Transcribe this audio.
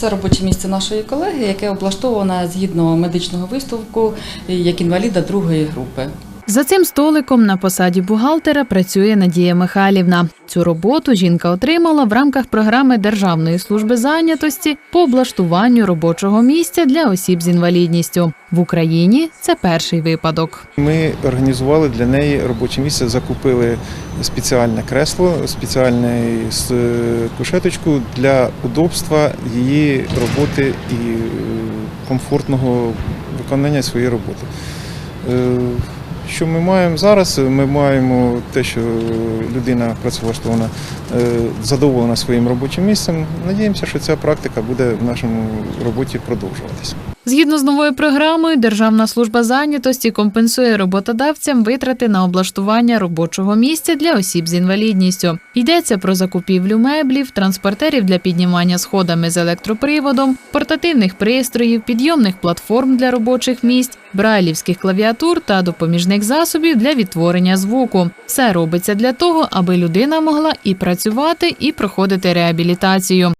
Це робоче місце нашої колеги, яке облаштоване згідно медичного висновку як інваліда другої групи. За цим столиком на посаді бухгалтера працює Надія Михайлівна. Цю роботу жінка отримала в рамках програми Державної служби зайнятості по облаштуванню робочого місця для осіб з інвалідністю. В Україні це перший випадок. Ми організували для неї робоче місце, закупили спеціальне кресло, спеціальну кушеточку для удобства її роботи і е, комфортного виконання своєї роботи. Що ми маємо зараз? Ми маємо те, що людина працевлаштована, е, задоволена своїм робочим місцем. Надіємося, що ця практика буде в нашому роботі продовжуватися. Згідно з новою програмою, Державна служба зайнятості компенсує роботодавцям витрати на облаштування робочого місця для осіб з інвалідністю. Йдеться про закупівлю меблів, транспортерів для піднімання сходами з електроприводом, портативних пристроїв, підйомних платформ для робочих місць, брайлівських клавіатур та допоміжних засобів для відтворення звуку. Все робиться для того, аби людина могла і працювати, і проходити реабілітацію.